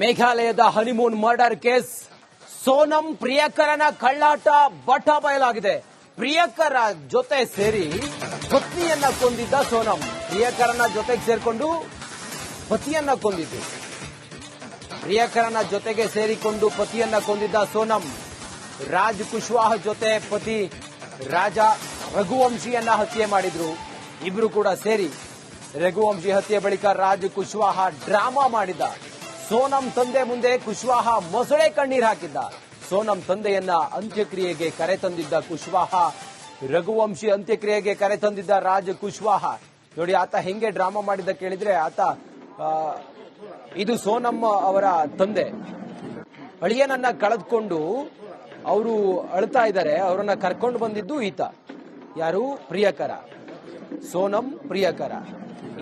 ಮೇಘಾಲಯದ honeymoon murder case Sonam ಪ್ರಿಯಕರನ ಕಳ್ಳಾಟ ಬಟ ಬಯಲಾಗಿದೆ. ಪ್ರಿಯಕರ ಜೊತೆ ಸೇರಿ ಪತ್ನಿಯನ್ನ ಕೊಂದಿದ್ದ ಸೋನಂ. ಪ್ರಿಯಕರನ ಜೊತೆಗೆ ಸೇರಿಕೊಂಡು ಪತಿಯನ್ನ ಕೊಂದಿದ್ದು. ಪ್ರಿಯಕರನ ಜೊತೆಗೆ ಸೇರಿಕೊಂಡು ಪತಿಯನ್ನ ಕೊಂದಿದ್ದ ಸೋನಂ. ರಾಜ್ ಕುಶ್ವಾಹ ಜೊತೆ ಪತಿ ರಾಜ ರಘುವಂಶಿಯನ್ನ ಹತ್ಯೆ ಮಾಡಿದ್ರು. ಇಬ್ರು ಕೂಡ ಸೇರಿ ರಘುವಂಶಿ ಹತ್ಯೆ ಬಳಿಕ ರಾಜ್ ಕುಶ್ವಾಹ ಡ್ರಾಮಾ ಮಾಡಿದ್ದ. ಸೋನಂ ತಂದೆ ಮುಂದೆ ಕುಶ್ವಾಹ ಮೊಸಳೆ ಕಣ್ಣೀರ್ ಹಾಕಿದ್ದ. ಸೋನಂ ತಂದೆಯನ್ನ ಅಂತ್ಯಕ್ರಿಯೆಗೆ ಕರೆ ತಂದಿದ್ದ ಕುಶ್ವಾಹ ರಘುವಂಶಿ ಅಂತ್ಯಕ್ರಿಯೆಗೆ ಕರೆ ತಂದಿದ್ದ ರಾಜ ಕುಶ್ವಾಹ ನೋಡಿ, ಆತ ಹೆಂಗೆ ಡ್ರಾಮಾ ಮಾಡಿದ್ದ ಕೇಳಿದ್ರೆ ಆತ ಇದು ಸೋನಂ ಅವರ ತಂದೆ. ಅಳಿಯನನ್ನ ಕಳೆದುಕೊಂಡು ಅವರು ಅಳ್ತಾ ಇದ್ದಾರೆ, ಅವರನ್ನ ಕರ್ಕೊಂಡು ಬಂದಿದ್ದು ಈತ. ಯಾರು? ಪ್ರಿಯಕರ. ಸೋನಂ, ಪ್ರಿಯಕರ.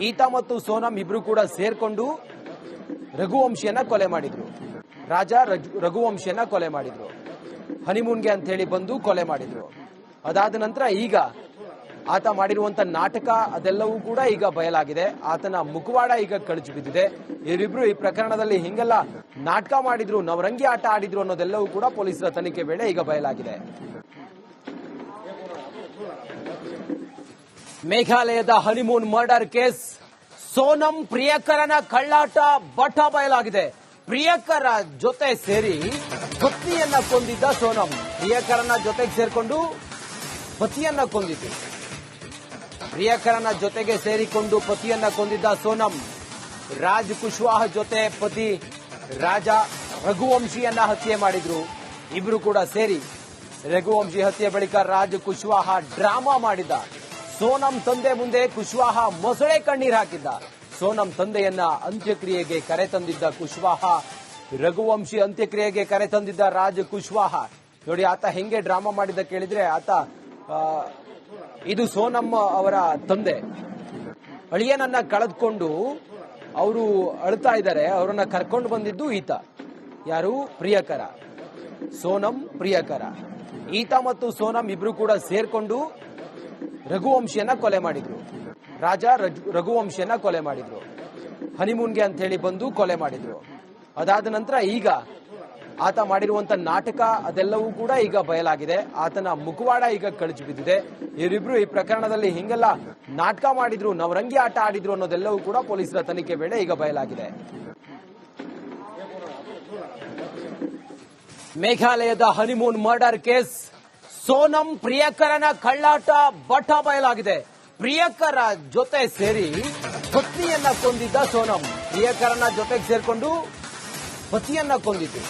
ಈತ ಮತ್ತು ಸೋನಂ ಇಬ್ರು ಕೂಡ ಸೇರ್ಕೊಂಡು ರಘುವಂಶಿಯನ್ನ ಕೊಲೆ ಮಾಡಿದ್ರು. ರಾಜ ರಘುವಂಶಿಯನ್ನ ಕೊಲೆ ಮಾಡಿದ್ರು. ಹನಿಮೂನ್ಗೆ ಅಂತ ಹೇಳಿ ಬಂದು ಕೊಲೆ ಮಾಡಿದ್ರು. ಅದಾದ ನಂತರ ಈಗ ಆತ ಮಾಡಿರುವಂತ ನಾಟಕ ಅದೆಲ್ಲವೂ ಕೂಡ ಈಗ ಬಯಲಾಗಿದೆ. ಆತನ ಮುಖವಾಡ ಈಗ ಕಳಚಿ ಬಿದ್ದಿದೆ. ಇವರಿಬ್ರು ಈ ಪ್ರಕರಣದಲ್ಲಿ ಹಿಂಗೆಲ್ಲ ನಾಟಕ ಮಾಡಿದ್ರು, ನವರಂಗಿ ಆಟ ಆಡಿದ್ರು ಅನ್ನೋದೆಲ್ಲವೂ ಕೂಡ ಪೊಲೀಸರ ತನಿಖೆ ವೇಳೆ ಈಗ ಬಯಲಾಗಿದೆ. ಮೇಘಾಲಯದ ಹನಿಮೂನ್ ಮರ್ಡರ್ ಕೇಸ್. ಸೋನಂ ಪ್ರಿಯಕರನ ಕಳ್ಳಾಟ ಬಟ ಬಯಲಾಗಿದೆ. ಪ್ರಿಯಕರ ಜೊತೆ ಸೇರಿ ಪತ್ನಿಯನ್ನ ಕೊಂದಿದ್ದ ಸೋನಂ. ಪ್ರಿಯಕರನ ಜೊತೆಗೆ ಸೇರಿಕೊಂಡು ಪತಿಯನ್ನ ಕೊಂದಿದ್ದು ಪ್ರಿಯಕರನ ಜೊತೆಗೆ ಸೇರಿಕೊಂಡು ಪತಿಯನ್ನ ಕೊಂದಿದ್ದ ಸೋನಂ. ರಾಜ್ ಕುಶ್ವಾಹ ಜೊತೆ ಪತಿ ರಾಜ ರಘುವಂಶಿಯನ್ನ ಹತ್ಯೆ ಮಾಡಿದ್ರು. ಇಬ್ರು ಕೂಡ ಸೇರಿ ರಘುವಂಶಿ ಹತ್ಯೆ ಬಳಿಕ ರಾಜ್ ಕುಶ್ವಾಹ ಡ್ರಾಮಾ ಮಾಡಿದ್ದ. ಸೋನಂ ತಂದೆ ಮುಂದೆ ಕುಶ್ವಾಹ ಮೊಸಳೆ ಕಣ್ಣೀರ್ ಹಾಕಿದ್ದ ಸೋನಂ ತಂದೆಯನ್ನ ಅಂತ್ಯಕ್ರಿಯೆಗೆ ಕರೆ ತಂದಿದ್ದ ಕುಶ್ವಾಹ, ರಘುವಂಶಿ ಅಂತ್ಯಕ್ರಿಯೆಗೆ ಕರೆ ತಂದಿದ್ದ ರಾಜ ಕುಶ್ವಾಹ. ನೋಡಿ, ಆತ ಹೆಂಗೆ ಡ್ರಾಮಾ ಮಾಡಿದ್ದ ಕೇಳಿದ್ರೆ ಆತ ಇದು ಸೋನಂ ಅವರ ತಂದೆ. ಅಳಿಯನನ್ನ ಕಳೆದುಕೊಂಡು ಅವರು ಅಳ್ತಾ ಇದ್ದಾರೆ, ಅವರನ್ನ ಕರ್ಕೊಂಡು ಬಂದಿದ್ದು ಈತ. ಯಾರು? ಪ್ರಿಯಕರ. ಸೋನಂ, ಪ್ರಿಯಕರ. ಈತ ಮತ್ತು ಸೋನಂ ಇಬ್ರು ಕೂಡ ಸೇರ್ಕೊಂಡು ರಘುವಂಶಿಯನ್ನ ಕೊಲೆ ಮಾಡಿದ್ರು. ರಾಜ ರಘುವಂಶಿಯನ್ನ ಕೊಲೆ ಮಾಡಿದ್ರು. ಹನಿಮೂನ್ಗೆ ಅಂತ ಹೇಳಿ ಬಂದು ಕೊಲೆ ಮಾಡಿದ್ರು. ಅದಾದ ನಂತರ ಈಗ ಆತ ಮಾಡಿರುವಂತ ನಾಟಕ ಅದೆಲ್ಲವೂ ಕೂಡ ಈಗ ಬಯಲಾಗಿದೆ. ಆತನ ಮುಖವಾಡ ಈಗ ಕಳಚಿ ಬಿದ್ದಿದೆ. ಇವರಿಬ್ರು ಈ ಪ್ರಕರಣದಲ್ಲಿ ಹಿಂಗೆಲ್ಲ ನಾಟಕ ಮಾಡಿದ್ರು, ನವರಂಗಿ ಆಟ ಆಡಿದ್ರು ಅನ್ನೋದೆಲ್ಲವೂ ಕೂಡ ಪೊಲೀಸರ ತನಿಖೆ ವೇಳೆ ಈಗ ಬಯಲಾಗಿದೆ. ಮೇಘಾಲಯದ ಹನಿಮೂನ್ ಮರ್ಡರ್ ಕೇಸ್ ಸೋನಂ ಪ್ರಿಯಕರನ ಕಳ್ಳಾಟ ಬಟ ಬಯಲಾಗಿದೆ. ಪ್ರಿಯಕರ ಜೊತೆ ಸೇರಿ ಪತ್ನಿಯನ್ನ ಕೊಂದಿದ್ದ ಸೋನಂ. ಪ್ರಿಯಕರನ ಜೊತೆಗೆ ಸೇರಿಕೊಂಡು ಪತಿಯನ್ನ ಕೊಂದಿದ್ದು.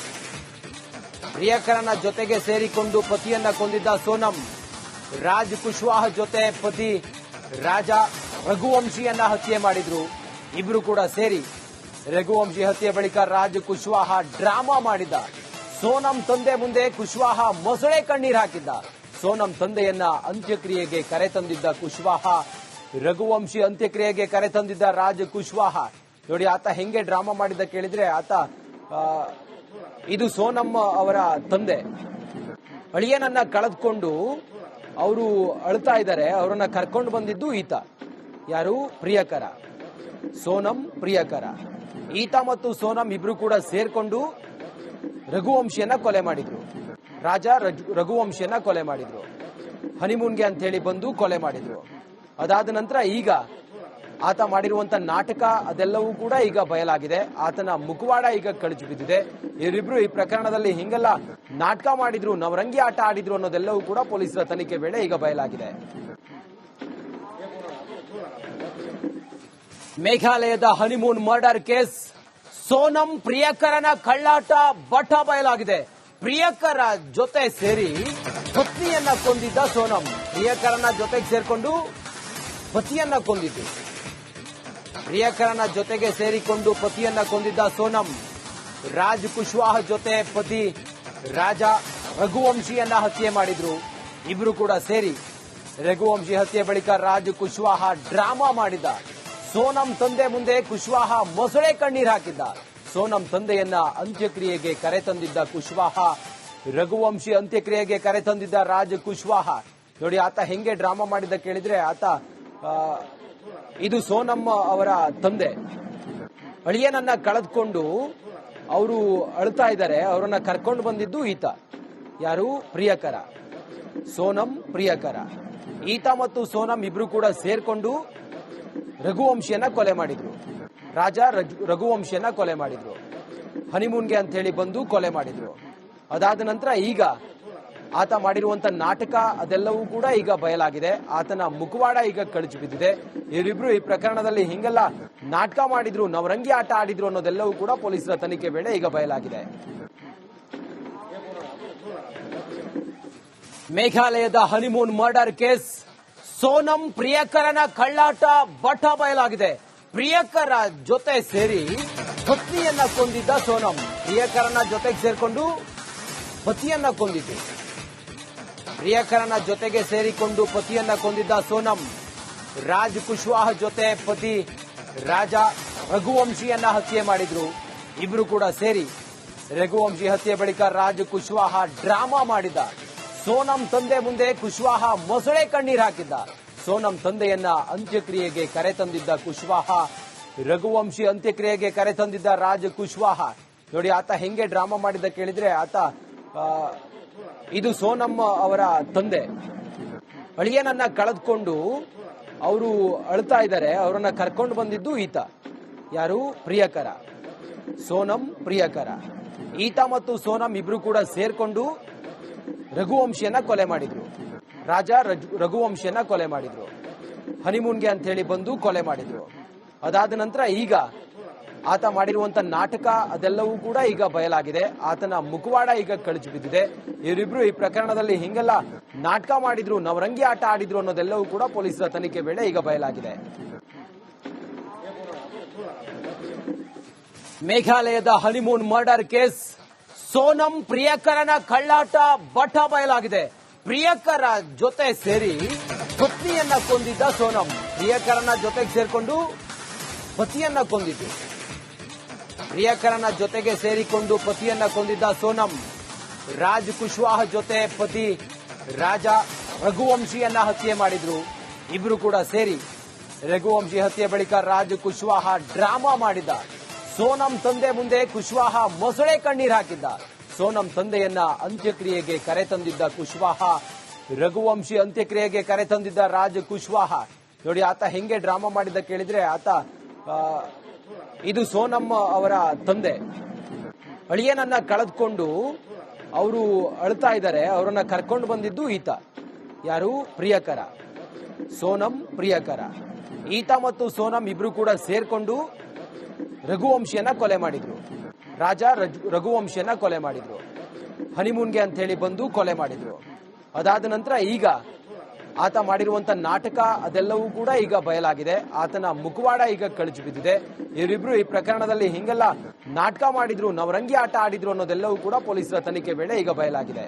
ಪ್ರಿಯಕರನ ಜೊತೆಗೆ ಸೇರಿಕೊಂಡು ಪತಿಯನ್ನ ಕೊಂದಿದ್ದ ಸೋನಂ. ರಾಜ್ ಕುಶ್ವಾಹ ಜೊತೆ ಪತಿ ರಾಜ ರಘುವಂಶಿಯನ್ನ ಹತ್ಯೆ ಮಾಡಿದ್ರು. ಇಬ್ರು ಕೂಡ ಸೇರಿ ರಘುವಂಶಿ ಹತ್ಯೆ ಬಳಿಕ ರಾಜ್ ಕುಶ್ವಾಹ ಡ್ರಾಮಾ ಮಾಡಿದ್ದ ಸೋನಂ ತಂದೆ ಮುಂದೆ ಕುಶ್ವಾಹ ಮೊಸಳೆ ಕಣ್ಣೀರ್ ಹಾಕಿದ್ದ. ಸೋನಂ ತಂದೆಯನ್ನ ಅಂತ್ಯಕ್ರಿಯೆಗೆ ಕರೆ ತಂದಿದ್ದ ಕುಶ್ವಾಹ, ರಘುವಂಶಿ ಅಂತ್ಯಕ್ರಿಯೆಗೆ ಕರೆ ತಂದಿದ್ದ ರಾಜ ಕುಶ್ವಾಹ. ನೋಡಿ, ಆತ ಹೆಂಗೆ ಡ್ರಾಮಾ ಮಾಡಿದ್ದ ಕೇಳಿದ್ರೆ ಆತ ಇದು ಸೋನಮ್ಮ ಅವರ ತಂದೆ. ಅಳಿಯನನ್ನ ಕಳೆದುಕೊಂಡು ಅವರು ಅಳ್ತಾ ಇದ್ದಾರೆ, ಅವರನ್ನ ಕರ್ಕೊಂಡು ಬಂದಿದ್ದು ಈತ. ಯಾರು? ಪ್ರಿಯಕರ. ಸೋನಂ, ಪ್ರಿಯಕರ. ಈತ ಮತ್ತು ಸೋನಂ ಇಬ್ರು ಕೂಡ ಸೇರ್ಕೊಂಡು ರಘುವಂಶಿಯನ್ನ ಕೊಲೆ ಮಾಡಿದ್ರು. ರಾಜ ರಘುವಂಶಿಯನ್ನ ಕೊಲೆ ಮಾಡಿದ್ರು. ಹನಿಮೂನ್ಗೆ ಅಂತ ಹೇಳಿ ಬಂದು ಕೊಲೆ ಮಾಡಿದ್ರು. ಅದಾದ ನಂತರ ಈಗ ಆತ ಮಾಡಿರುವಂತ ನಾಟಕ ಅದೆಲ್ಲವೂ ಕೂಡ ಈಗ ಬಯಲಾಗಿದೆ. ಆತನ ಮುಖವಾಡ ಈಗ ಕಳಚಿ ಬಿದ್ದಿದೆ. ಇವರಿಬ್ರು ಈ ಪ್ರಕರಣದಲ್ಲಿ ಹಿಂಗೆಲ್ಲ ನಾಟಕ ಮಾಡಿದ್ರು, ನವರಂಗಿ ಆಟ ಆಡಿದ್ರು ಅನ್ನೋದೆಲ್ಲವೂ ಕೂಡ ಪೊಲೀಸರ ತನಿಖೆ ವೇಳೆ ಈಗ ಬಯಲಾಗಿದೆ. ಮೇಘಾಲಯದ ಹನಿಮೂನ್ ಮರ್ಡರ್ ಕೇಸ್ ಸೋನಂ ಪ್ರಿಯಕರನ ಕಳ್ಳಾಟ ಬಟ ಬಯಲಾಗಿದೆ. ಪ್ರಿಯಕರ ಜೊತೆ ಸೇರಿ ಪತ್ನಿಯನ್ನ ಕೊಂದಿದ್ದ ಸೋನಂ. ಪ್ರಿಯಕರನ ಜೊತೆಗೆ ಸೇರಿಕೊಂಡು ಪತಿಯನ್ನ ಕೊಂದಿದ್ದು. ಪ್ರಿಯಕರನ ಜೊತೆಗೆ ಸೇರಿಕೊಂಡು ಪತಿಯನ್ನ ಕೊಂದಿದ್ದ ಸೋನಂ. ರಾಜ್ ಕುಶ್ವಾಹ ಜೊತೆ ಪತಿ ರಾಜ ರಘುವಂಶಿಯನ್ನ ಹತ್ಯೆ ಮಾಡಿದ್ರು. ಇಬ್ರು ಕೂಡ ಸೇರಿ ರಘುವಂಶಿ ಹತ್ಯೆ ಬಳಿಕ ರಾಜ್ ಕುಶ್ವಾಹ ಡ್ರಾಮಾ ಮಾಡಿದ್ದ. ಸೋನಂ ತಂದೆ ಮುಂದೆ ಕುಶ್ವಾಹ ಮೊಸಳೆ ಕಣ್ಣೀರ್ ಹಾಕಿದ್ದ. ಸೋನಂ ತಂದೆಯನ್ನ ಅಂತ್ಯಕ್ರಿಯೆಗೆ ಕರೆ ತಂದಿದ್ದ ಕುಶ್ವಾಹ, ರಘುವಂಶಿ ಅಂತ್ಯಕ್ರಿಯೆಗೆ ಕರೆ ತಂದಿದ್ದ ರಾಜ ಕುಶ್ವಾಹ. ನೋಡಿ, ಆತ ಹೆಂಗೆ ಡ್ರಾಮಾ ಮಾಡಿದ್ದ ಕೇಳಿದ್ರೆ ಆತ ಇದು ಸೋನಮ್ಮ ಅವರ ತಂದೆ. ಅಳಿಯನನ್ನ ಕಳೆದುಕೊಂಡು ಅವರು ಅಳ್ತಾ ಇದ್ದಾರೆ, ಅವರನ್ನ ಕರ್ಕೊಂಡು ಬಂದಿದ್ದು ಈತ. ಯಾರು? ಪ್ರಿಯಕರ. ಸೋನಂ, ಪ್ರಿಯಕರ. ಈತ ಮತ್ತು ಸೋನಂ ಇಬ್ರು ಕೂಡ ಸೇರ್ಕೊಂಡು ರಘುವಂಶಿಯನ್ನ ಕೊಲೆ ಮಾಡಿದ್ರು. ರಾಜ ರಘುವಂಶಿಯನ್ನ ಕೊಲೆ ಮಾಡಿದ್ರು. ಹನಿಮೂನ್ಗೆ ಅಂತ ಹೇಳಿ ಬಂದು ಕೊಲೆ ಮಾಡಿದ್ರು. ಅದಾದ ನಂತರ ಈಗ ಆತ ಮಾಡಿರುವಂತ ನಾಟಕ ಅದೆಲ್ಲವೂ ಕೂಡ ಈಗ ಬಯಲಾಗಿದೆ. ಆತನ ಮುಖವಾಡ ಈಗ ಕಳಚಿ ಬಿದ್ದಿದೆ. ಇವರಿಬ್ರು ಈ ಪ್ರಕರಣದಲ್ಲಿ ಹಿಂಗೆಲ್ಲ ನಾಟಕ ಮಾಡಿದ್ರು, ನವರಂಗಿ ಆಟ ಆಡಿದ್ರು ಅನ್ನೋದೆಲ್ಲವೂ ಕೂಡ ಪೊಲೀಸರ ತನಿಖೆ ವೇಳೆ ಈಗ ಬಯಲಾಗಿದೆ. ಮೇಘಾಲಯದ ಹನಿಮೂನ್ ಮರ್ಡರ್ ಕೇಸ್. ಸೋನಂ ಪ್ರಿಯಕರನ ಕಳ್ಳಾಟ ಬಟ ಬಯಲಾಗಿದೆ. ಪ್ರಿಯಕರ ಜೊತೆ ಸೇರಿ ಪತ್ನಿಯನ್ನ ಕೊಂದಿದ್ದ ಸೋನಂ. ಪ್ರಿಯಕರನ ಜೊತೆಗೆ ಸೇರಿಕೊಂಡು ಪತಿಯನ್ನ ಕೊಂದಿದ್ದು. ಪ್ರಿಯಕರನ ಜೊತೆಗೆ ಸೇರಿಕೊಂಡು ಪತಿಯನ್ನ ಕೊಂದಿದ್ದ ಸೋನಂ. ರಾಜ್ ಕುಶ್ವಾಹ ಜೊತೆ ಪತಿ ರಾಜ ರಘುವಂಶಿಯನ್ನ ಹತ್ಯೆ ಮಾಡಿದ್ರು. ಇಬ್ರು ಕೂಡ ಸೇರಿ ರಘುವಂಶಿ ಹತ್ಯೆ ಬಳಿಕ ರಾಜ್ ಕುಶ್ವಾಹ ಡ್ರಾಮಾ ಮಾಡಿದ ಸೋನಂ ತಂದೆ ಮುಂದೆ ಕುಶ್ವಾಹ ಮೊಸಳೆ ಕಣ್ಣೀರ್ ಹಾಕಿದ್ದ. ಸೋನಂ ತಂದೆಯನ್ನ ಅಂತ್ಯಕ್ರಿಯೆಗೆ ಕರೆ ತಂದಿದ್ದ ಕುಶ್ವಾಹ ರಘುವಂಶಿ ಅಂತ್ಯಕ್ರಿಯೆಗೆ ಕರೆ ತಂದಿದ್ದ ರಾಜ ಕುಶ್ವಾಹ ನೋಡಿ, ಆತ ಹೆಂಗೆ ಡ್ರಾಮಾ ಮಾಡಿದ್ದ ಕೇಳಿದ್ರೆ ಆತ ಇದು ಸೋನಂ ಅವರ ತಂದೆ. ಅಳಿಯನನ್ನ ಕಳೆದ್ಕೊಂಡು ಅವರು ಅಳ್ತಾ ಇದ್ದಾರೆ, ಅವರನ್ನ ಕರ್ಕೊಂಡು ಬಂದಿದ್ದು ಈತ. ಯಾರು? ಪ್ರಿಯಕರ. ಸೋನಂ ಪ್ರಿಯಕರ. ಈತ ಮತ್ತು ಸೋನಂ ಇಬ್ರು ಕೂಡ ಸೇರ್ಕೊಂಡು ರಘುವಂಶಿಯನ್ನ ಕೊಲೆ ಮಾಡಿದ್ರು. ರಾಜ ರಘುವಂಶಿಯನ್ನ ಕೊಲೆ ಮಾಡಿದ್ರು. ಹನಿಮೂನ್ಗೆ ಅಂತ ಹೇಳಿ ಬಂದು ಕೊಲೆ ಮಾಡಿದ್ರು. ಅದಾದ ನಂತರ ಈಗ ಆತ ಮಾಡಿರುವಂತ ನಾಟಕ ಅದೆಲ್ಲವೂ ಕೂಡ ಈಗ ಬಯಲಾಗಿದೆ. ಆತನ ಮುಖವಾಡ ಈಗ ಕಳಚಿ ಬಿದ್ದಿದೆ. ಇವರಿಬ್ರು ಈ ಪ್ರಕರಣದಲ್ಲಿ ಹಿಂಗೆಲ್ಲ ನಾಟಕ ಮಾಡಿದ್ರು, ನವರಂಗಿ ಆಟ ಆಡಿದ್ರು ಅನ್ನೋದೆಲ್ಲವೂ ಕೂಡ ಪೊಲೀಸರ ತನಿಖೆ ವೇಳೆ ಈಗ ಬಯಲಾಗಿದೆ. ಮೇಘಾಲಯದ ಹನಿಮೂನ್ ಮರ್ಡರ್ ಕೇಸ್. ಸೋನಂ ಪ್ರಿಯಕರನ ಕಳ್ಳಾಟ ಬಟ ಬಯಲಾಗಿದೆ. ಪ್ರಿಯಕರ ಜೊತೆ ಸೇರಿ ಪತ್ನಿಯನ್ನ ಕೊಂದಿದ್ದ ಸೋನಂ. ಪ್ರಿಯಕರನ ಜೊತೆಗೆ ಸೇರಿಕೊಂಡು ಪತಿಯನ್ನ ಕೊಂದಿದ್ದು. ಪ್ರಿಯಕರನ ಜೊತೆಗೆ ಸೇರಿಕೊಂಡು ಪತಿಯನ್ನ ಕೊಂದಿದ್ದ ಸೋನಂ. ರಾಜ್ ಕುಶ್ವಾಹ ಜೊತೆ ಪತಿ ರಾಜ ರಘುವಂಶಿಯನ್ನ ಹತ್ಯೆ ಮಾಡಿದ್ರು. ಇಬ್ರು ಕೂಡ ಸೇರಿ ರಘುವಂಶಿ ಹತ್ಯೆ ಬಳಿಕ ರಾಜ್ ಕುಶ್ವಾಹ ಡ್ರಾಮಾ ಮಾಡಿದ ಸೋನಂ ತಂದೆ ಮುಂದೆ ಕುಶ್ವಾಹ ಮೊಸಳೆ ಕಣ್ಣೀರ್ ಹಾಕಿದ್ದ ಸೋನಂ ತಂದೆಯನ್ನ ಅಂತ್ಯಕ್ರಿಯೆಗೆ ಕರೆ ತಂದಿದ್ದ ಕುಶ್ವಾಹ ರಘುವಂಶಿ ಅಂತ್ಯಕ್ರಿಯೆಗೆ ಕರೆ ತಂದಿದ್ದ ರಾಜ ಕುಶ್ವಾಹ ನೋಡಿ, ಆತ ಹೆಂಗೆ ಡ್ರಾಮಾ ಮಾಡಿದ್ದ ಕೇಳಿದ್ರೆ ಆತ ಇದು ಸೋನಂ ಅವರ ತಂದೆ. ಅಳಿಯನನ್ನ ಕಳೆದುಕೊಂಡು ಅವರು ಅಳ್ತಾ ಇದ್ದಾರೆ. ಅವರನ್ನ ಕರ್ಕೊಂಡು ಬಂದಿದ್ದು ಈತ. ಯಾರು? ಪ್ರಿಯಕರ. ಸೋನಂ, ಪ್ರಿಯಕರ. ಈತ ಮತ್ತು ಸೋನಂ ಇಬ್ರು ಕೂಡ ಸೇರ್ಕೊಂಡು ರಘುವಂಶಿಯನ್ನ ಕೊಲೆ ಮಾಡಿದ್ರು. ರಾಜ ರಘುವಂಶಿಯನ್ನ ಕೊಲೆ ಮಾಡಿದ್ರು. ಹನಿಮೂನ್ಗೆ ಅಂತ ಹೇಳಿ ಬಂದು ಕೊಲೆ ಮಾಡಿದ್ರು. ಅದಾದ ನಂತರ ಈಗ ಆತ ಮಾಡಿರುವಂತ ನಾಟಕ ಅದೆಲ್ಲವೂ ಕೂಡ ಈಗ ಬಯಲಾಗಿದೆ. ಆತನ ಮುಖವಾಡ ಈಗ ಕಳಚಿ ಬಿದ್ದಿದೆ. ಇವರಿಬ್ರು ಈ ಪ್ರಕರಣದಲ್ಲಿ ಹಿಂಗೆಲ್ಲ ನಾಟಕ ಮಾಡಿದ್ರು, ನವರಂಗಿ ಆಟ ಆಡಿದ್ರು ಅನ್ನೋದೆಲ್ಲವೂ ಕೂಡ ಪೊಲೀಸರ ತನಿಖೆ ವೇಳೆ ಈಗ ಬಯಲಾಗಿದೆ.